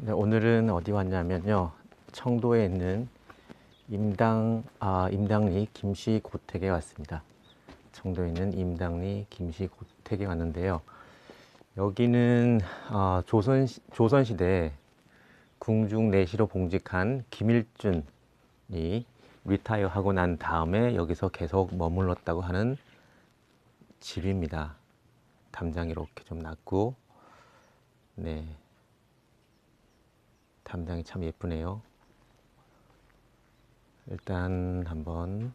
네, 오늘은 어디 왔냐면요. 청도에 있는 임당, 아, 임당리 김씨 고택에 왔습니다. 청도에 있는 임당리 김씨 고택에 왔는데요. 여기는 아, 조선, 조선시대 궁중 내시로 봉직한 김일준이 리타이어 하고 난 다음에 여기서 계속 머물렀다고 하는 집입니다. 담장이 이렇게 좀 낮고, 네. 담장이 참 예쁘네요. 일단 한번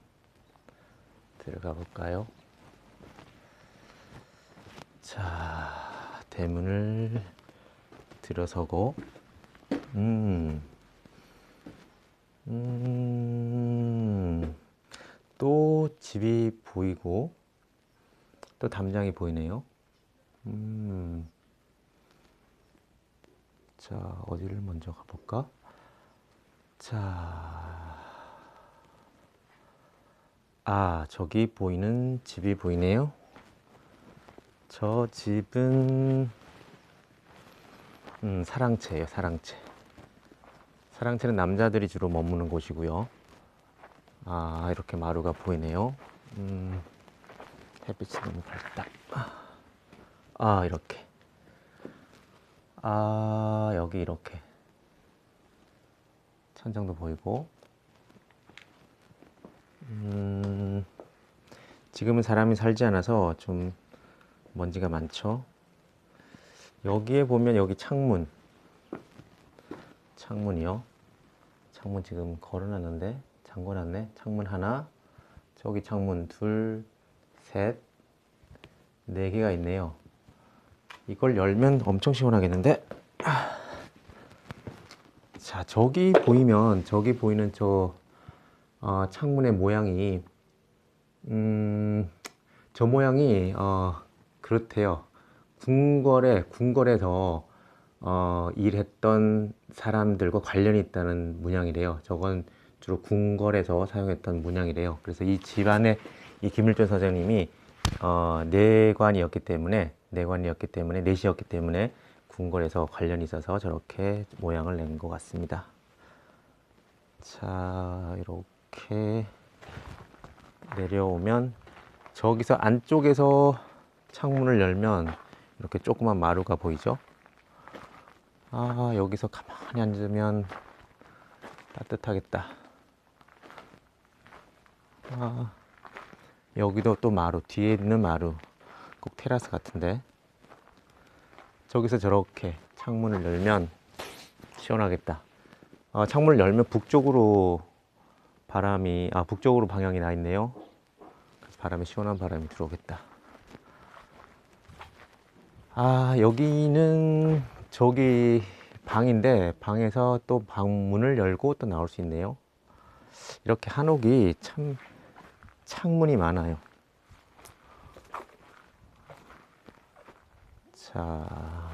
들어가 볼까요? 자, 대문을 들어서고, 음, 음, 또 집이 보이고, 또 담장이 보이네요. 음, 자, 어디를 먼저 가볼까? 자, 아, 저기 보이는 집이 보이네요. 저 집은, 음, 사랑채예요, 사랑채. 사랑채는 남자들이 주로 머무는 곳이고요. 아, 이렇게 마루가 보이네요. 음, 햇빛이 너무 밝다. 아, 이렇게. 아, 여기 이렇게. 천장도 보이고. 음, 지금은 사람이 살지 않아서 좀 먼지가 많죠. 여기에 보면 여기 창문. 창문이요. 창문 지금 걸어놨는데, 잠궈놨네. 창문 하나. 저기 창문 둘, 셋, 네 개가 있네요. 이걸 열면 엄청 시원하겠는데? 아. 자, 저기 보이면, 저기 보이는 저 어, 창문의 모양이, 음, 저 모양이, 어, 그렇대요. 궁궐에, 궁궐에서, 어, 일했던 사람들과 관련이 있다는 문양이래요. 저건 주로 궁궐에서 사용했던 문양이래요. 그래서 이 집안에 이 김일전 선생님이, 어, 내관이었기 때문에, 내관이었기 때문에, 내시였기 때문에 궁궐에서 관련이 있어서 저렇게 모양을 낸 것 같습니다. 자, 이렇게 내려오면 저기서 안쪽에서 창문을 열면 이렇게 조그만 마루가 보이죠? 아, 여기서 가만히 앉으면 따뜻하겠다. 아, 여기도 또 마루, 뒤에 있는 마루. 꼭 테라스 같은데. 저기서 저렇게 창문을 열면 시원하겠다. 아, 창문을 열면 북쪽으로 바람이, 아, 북쪽으로 방향이 나 있네요. 바람이, 시원한 바람이 들어오겠다. 아, 여기는 저기 방인데, 방에서 또 방문을 열고 또 나올 수 있네요. 이렇게 한옥이 참 창문이 많아요. 자,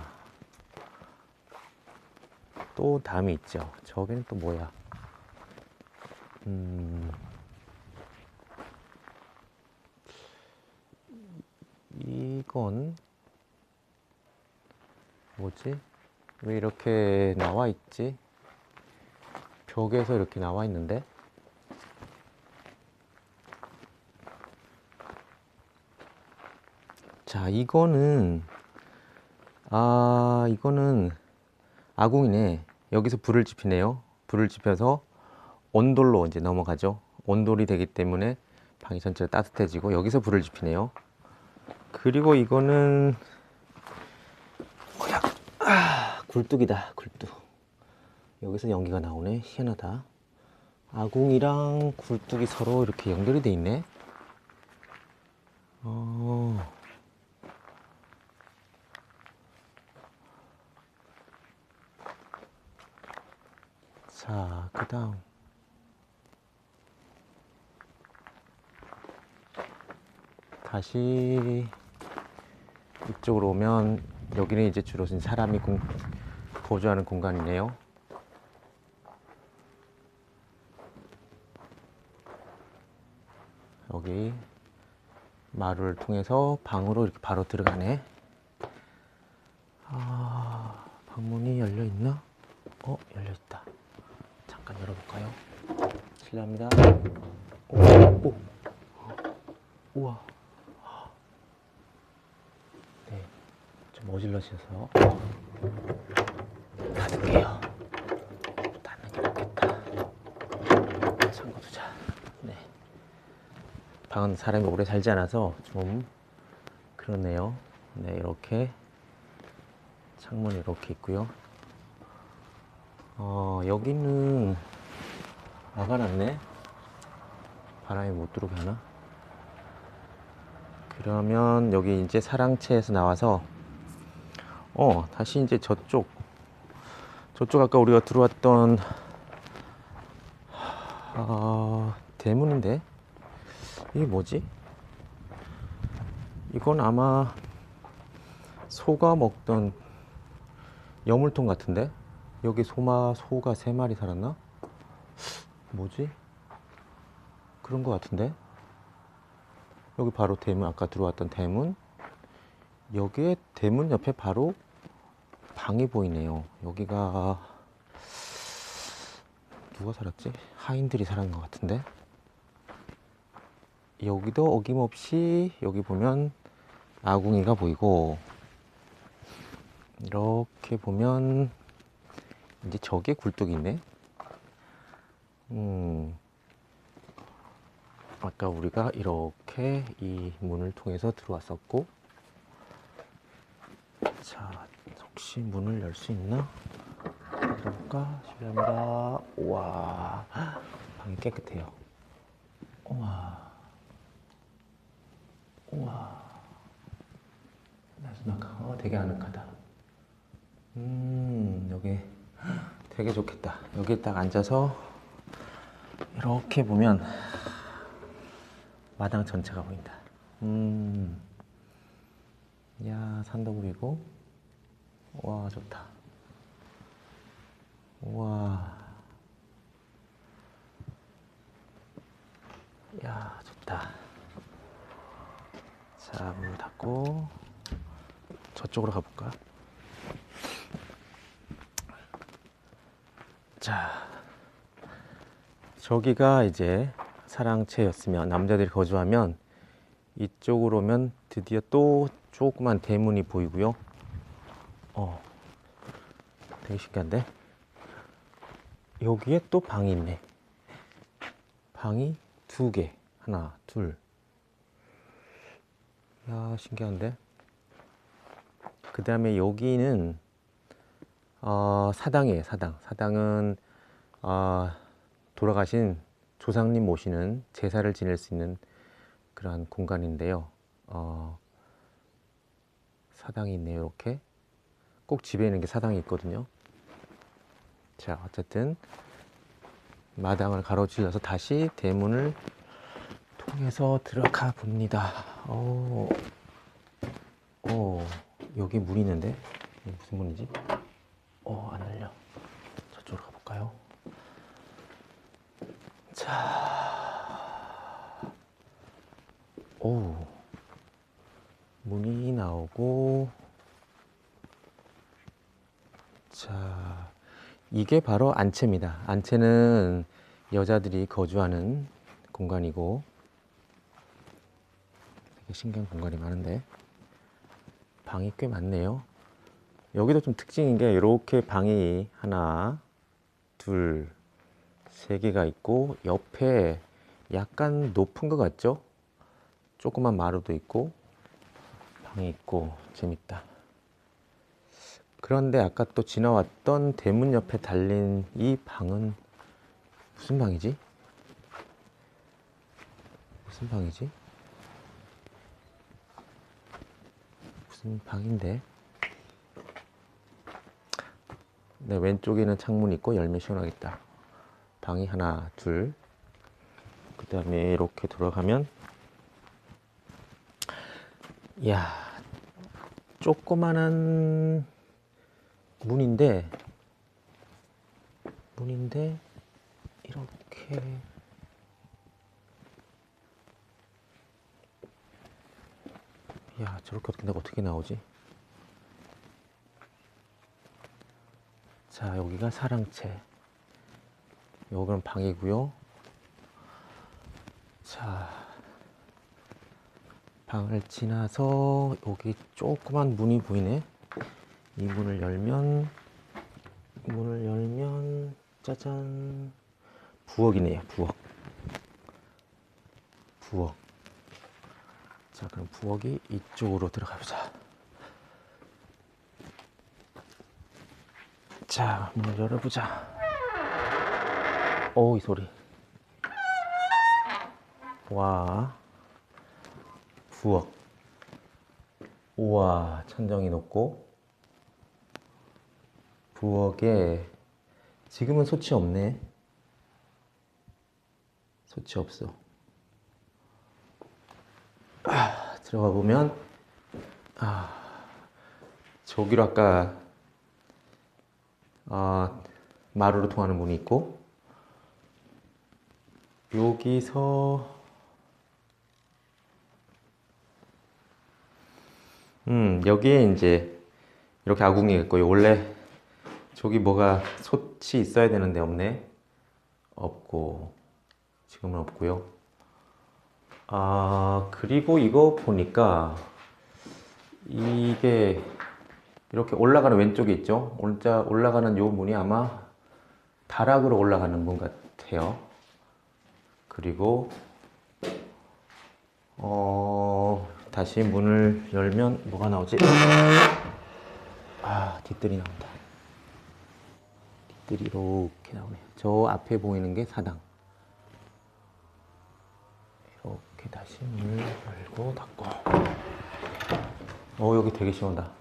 또 담이 있죠. 저기는 또 뭐야? 음, 이건 뭐지? 왜 이렇게 나와 있지? 벽에서 이렇게 나와 있는데? 자, 이거는 아, 이거는 아궁이네. 여기서 불을 지피네요. 불을 지펴서 온돌로 이제 넘어가죠. 온돌이 되기 때문에 방이 전체가 따뜻해지고 여기서 불을 지피네요. 그리고 이거는? 아, 굴뚝이다. 굴뚝. 여기서 연기가 나오네. 희한하다. 아궁이랑 굴뚝이 서로 이렇게 연결이 돼 있네. 어. 자, 그 다음. 다시 이쪽으로 오면 여기는 이제 주로 사람이 공, 거주하는 공간이네요. 여기 마루를 통해서 방으로 이렇게 바로 들어가네. 아, 방문이 열려 있나? 어, 열려 있다. 잠깐 열어볼까요? 실례합니다. 오, 오. 우와. 네, 좀 어질러져서 닫을게요. 닫는 게 낫겠다. 잠궈 두자. 네. 방은 사람이 오래 살지 않아서 좀 그렇네요. 네, 이렇게 창문이 이렇게 있고요. 어, 여기는 막아놨네. 바람이 못 들어오게 하나? 그러면 여기 이제 사랑채에서 나와서 어, 다시 이제 저쪽 저쪽 아까 우리가 들어왔던 아, 대문인데 이게 뭐지? 이건 아마 소가 먹던 여물통 같은데 여기 소마 소가 세 마리 살았나? 뭐지? 그런 것 같은데 여기 바로 대문 아까 들어왔던 대문 여기에 대문 옆에 바로 방이 보이네요 여기가 누가 살았지? 하인들이 살았는 것 같은데 여기도 어김없이 여기 보면 아궁이가 보이고 이렇게 보면 이제 저게 있네. 음, 아까 우리가 이렇게 이 문을 통해서 들어왔었고, 자, 혹시 문을 열 수 있나? 들어볼까? 실례합니다. 우와, 방이 깨끗해요. 우와, 우와, 어, 되게 아늑하다. 음, 여기 되게 좋겠다. 여기 딱 앉아서 이렇게 보면 마당 전체가 보인다. 음, 야, 산도 보이고, 와, 좋다. 와, 야, 좋다. 자, 문 닫고 저쪽으로 가볼까? 자, 저기가 이제 사랑채였으면 남자들이 거주하면 이쪽으로 오면 드디어 또 조그만 대문이 보이고요. 어, 되게 신기한데? 여기에 또 방이 있네. 방이 두 개. 하나, 둘. 야, 신기한데? 그 다음에 여기는 어, 사당이에요, 사당. 사당은 어, 돌아가신 조상님 모시는 제사를 지낼 수 있는 그러한 공간인데요. 어, 사당이 있네요, 이렇게. 꼭 집에 있는 게 사당이 있거든요. 자, 어쨌든 마당을 가로질러서 다시 대문을 통해서 들어가 봅니다. 오, 오, 여기 물 있는데? 무슨 문이지? 어, 안 열려. 저쪽으로 가볼까요? 자, 오, 문이 나오고, 자, 이게 바로 안채입니다. 안채는 여자들이 거주하는 공간이고, 되게 신기한 공간이 많은데, 방이 꽤 많네요. 여기도 좀 특징인 게 이렇게 방이 하나, 둘, 세 개가 있고 옆에 약간 높은 것 같죠? 조그만 마루도 있고 방이 있고 재밌다. 그런데 아까 또 지나왔던 대문 옆에 달린 이 방은 무슨 방이지? 무슨 방이지? 무슨 방인데? 네, 왼쪽에는 창문 있고 열매 시원하겠다. 방이 하나, 둘. 그 다음에 이렇게 돌아가면, 이야, 조그만한 문인데, 문인데, 이렇게, 야, 저렇게 어떻게, 어떻게 나오지? 자, 여기가 사랑채. 여기는 방이고요. 자, 방을 지나서 여기 조그만 문이 보이네. 이 문을 열면 문을 열면 짜잔 부엌이네요. 부엌. 부엌. 자, 그럼 부엌이 이쪽으로 들어가 보자. 자, 문을 열어보자. 오, 이 소리. 와. 부엌. 우와, 천정이 높고. 부엌에 지금은 소치 없네. 소치 없어. 아, 들어가 보면 아, 저기로 아까 아, 마루로 통하는 문이 있고 여기서 음, 여기에 이제 이렇게 아궁이 있고요. 원래 저기 뭐가 솥이 있어야 되는데 없네. 없고 지금은 없고요. 아, 그리고 이거 보니까 이게 이렇게 올라가는 왼쪽에 있죠? 올자 올라가는 요 문이 아마 다락으로 올라가는 문 같아요. 그리고 어, 다시 문을 열면 뭐가 나오지? 아, 뒷뜰이 나온다. 뒷뜰이 이렇게 나오네요. 저 앞에 보이는 게 사당. 이렇게 다시 문을 열고 닫고. 어, 여기 되게 시원하다.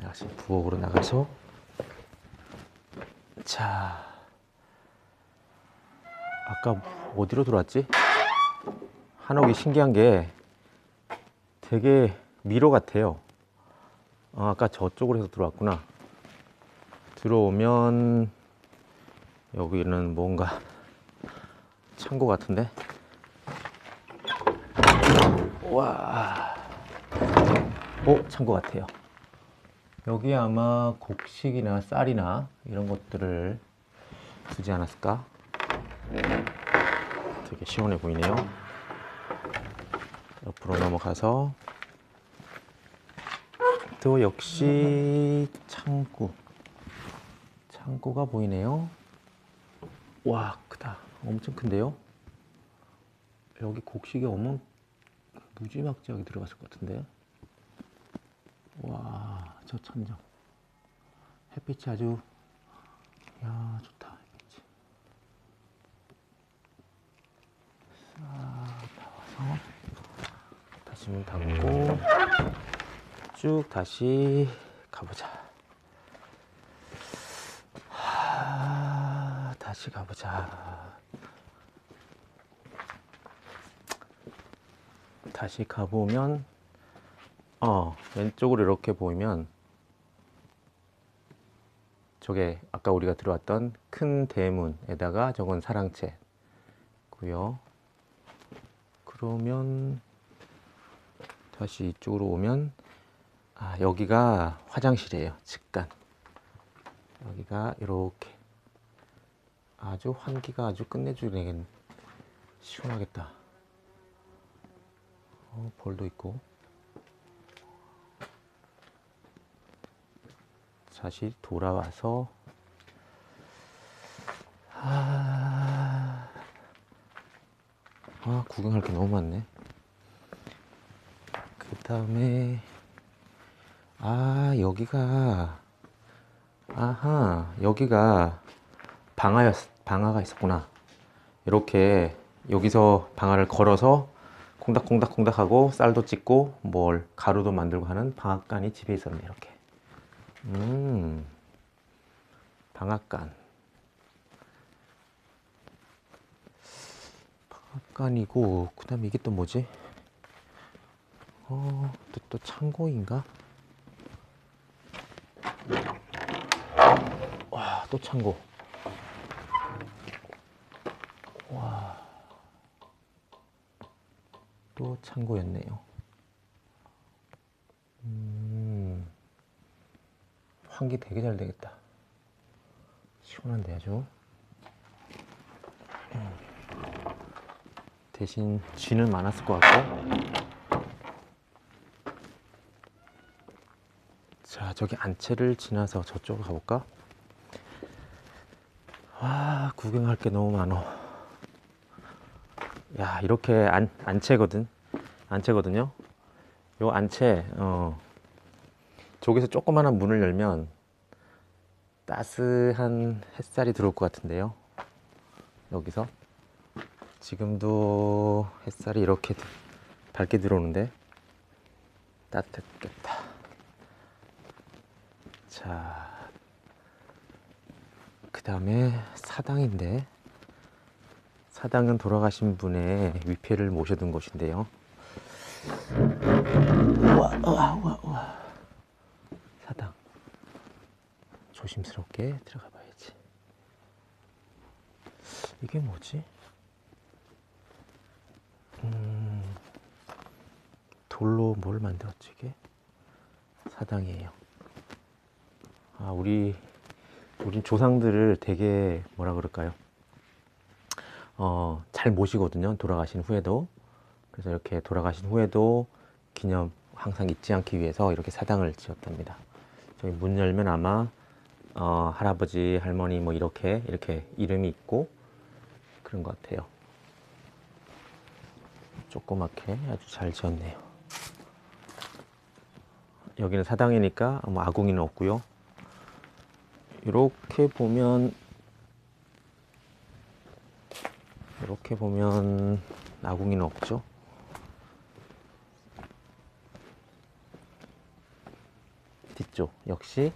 다시 부엌으로 나가서. 자. 아까 어디로 들어왔지? 한옥이 신기한 게 되게 미로 같아요. 아, 아까 저쪽으로 해서 들어왔구나. 들어오면 여기는 뭔가 창고 같은데? 와. 오, 창고 같아요. 여기 아마 곡식이나 쌀이나 이런 것들을 두지 않았을까? 되게 시원해 보이네요. 옆으로 넘어가서 또 역시 창고. 창고가 보이네요. 와, 크다. 엄청 큰데요? 여기 곡식이 어머 무지막지하게 들어갔을 것 같은데. 와, 저 천정. 햇빛이 아주, 야, 좋다. 햇빛이. 싹 나와서 다시 문 닫고 쭉 다시 가보자. 하, 다시 가보자. 다시 가보면, 어, 왼쪽으로 이렇게 보이면, 저게 아까 우리가 들어왔던 큰 대문에다가 저건 사랑채고요. 그러면 다시 이쪽으로 오면 아, 여기가 화장실이에요. 측간. 여기가 이렇게 아주 환기가 아주 끝내주긴 시원하겠다. 어, 볼도 있고. 다시 돌아와서 아, 아 구경할 게 너무 많네. 그 다음에 아 여기가 아하 여기가 방아였 방아가 있었구나. 이렇게 여기서 방아를 걸어서 콩닥콩닥콩닥하고 쌀도 찢고 뭘 가루도 만들고 하는 방앗간이 집에 있었네 이렇게. 음, 방앗간. 방앗간이고, 그 다음에 이게 또 뭐지? 어, 또, 또 창고인가? 와, 또 창고. 와. 또 창고였네요. 환기 되게 잘 되겠다. 시원한데 아주. 음. 대신 쥐는 많았을 것 같고. 자, 저기 안채를 지나서 저쪽으로 가볼까? 와, 구경할 게 너무 많어. 야, 이렇게 안, 안채거든. 안채거든요. 요 안채, 어, 저기서 조그마한 문을 열면 따스한 햇살이 들어올 것 같은데요. 여기서. 지금도 햇살이 이렇게 드- 밝게 들어오는데 따뜻했겠다. 자, 그 다음에 사당인데 사당은 돌아가신 분의 위패를 모셔둔 곳인데요. 우와, 우와, 우와, 우와. 사당. 조심스럽게 들어가 봐야지. 이게 뭐지? 음, 돌로 뭘 만들었지, 이게? 사당이에요. 아, 우리, 우린 조상들을 되게 뭐라 그럴까요? 어, 잘 모시거든요. 돌아가신 후에도. 그래서 이렇게 돌아가신 후에도 기념 항상 잊지 않기 위해서 이렇게 사당을 지었답니다. 저기 문 열면 아마 어, 할아버지, 할머니 뭐 이렇게 이렇게 이름이 있고 그런 것 같아요. 조그맣게 아주 잘 지었네요. 여기는 사당이니까 뭐 아궁이는 없고요. 이렇게 보면 이렇게 보면 아궁이는 없죠. 뒤쪽 역시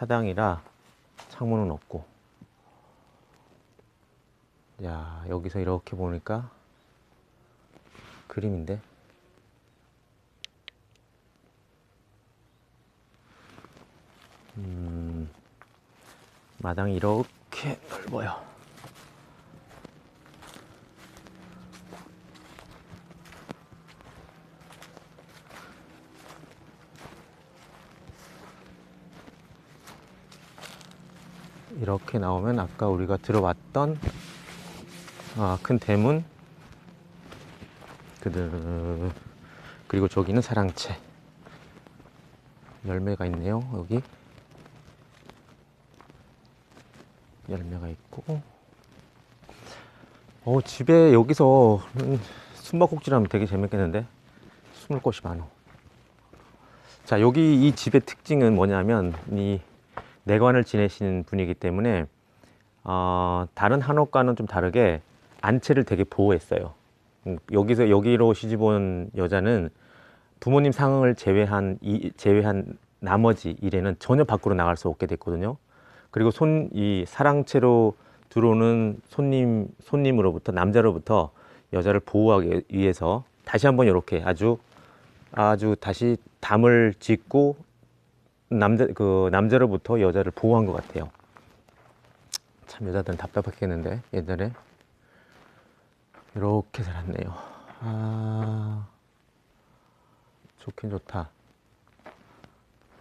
사당이라 창문은 없고. 야 여기서 이렇게 보니까 그림인데? 음 마당이 이렇게 넓어요 이렇게 나오면 아까 우리가 들어왔던 아, 큰 대문. 그리고 저기는 사랑채. 열매가 있네요 여기. 열매가 있고. 어 집에 여기서 음, 숨바꼭질하면 되게 재밌겠는데? 숨을 곳이 많어. 자 여기 이 집의 특징은 뭐냐면 이 내관을 지내시는 분이기 때문에 어, 다른 한옥과는 좀 다르게 안채를 되게 보호했어요. 음, 여기서 여기로 시집 온 여자는 부모님 상을 제외한 이, 제외한 나머지 일에는 전혀 밖으로 나갈 수 없게 됐거든요. 그리고 손 이 사랑채로 들어오는 손님 손님으로부터 남자로부터 여자를 보호하기 위해서 다시 한번 이렇게 아주 아주 다시 담을 짓고 남자 그 남자로부터 여자를 보호한 것 같아요. 참 여자들은 답답했겠는데 옛날에 이렇게 살았네요. 아 좋긴 좋다.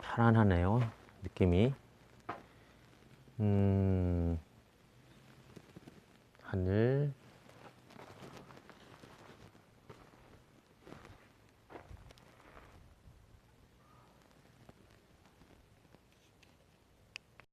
편안하네요 느낌이. 음 하늘